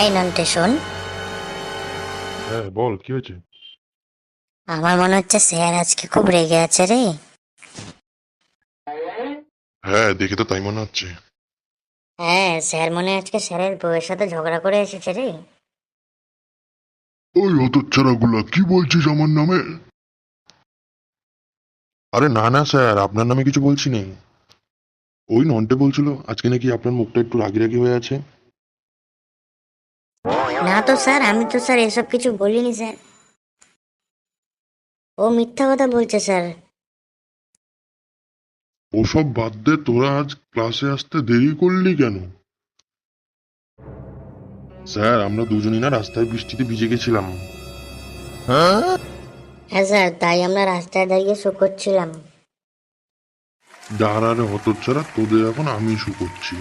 এই নন্টে শোন। হ্যাঁ বল কি হয়েছে? আমার মনে হচ্ছে স্যার আজকে খুব রেগে আছে রে। হ্যাঁ দেখে তো তাই মনে হচ্ছে। হ্যাঁ স্যার মনে হয় আজকে স্যারের বউয়ের সাথে ঝগড়া করে এসেছে রে। ওই হতচ্ছাড়াগুলা কি বলছিস আমার নামে? আরে না না স্যার আপনার নামে কিছু বলছি নে। ওই নন্টে বলছিল আজকে নাকি আপনার মুখটা একটু রাগি রাগি হয়ে আছে। না তো স্যার আমি তো স্যার এসব কিছু বলিনি স্যার। ও মিথ্যা কথা বলছে স্যার। ওসব বাদ দে তোরা আজ ক্লাসে আসতে দেরি করলি কেন? স্যার আমরা দুজনই না রাস্তায় বৃষ্টিতে ভিজে গেছিলাম। হ্যাঁ স্যার তাই আমরা রাস্তায় দাঁড়িয়ে শো করছিলাম। দাঁড়ারে হতচ্ছাড়া তোদের এখন আমি শু করছি।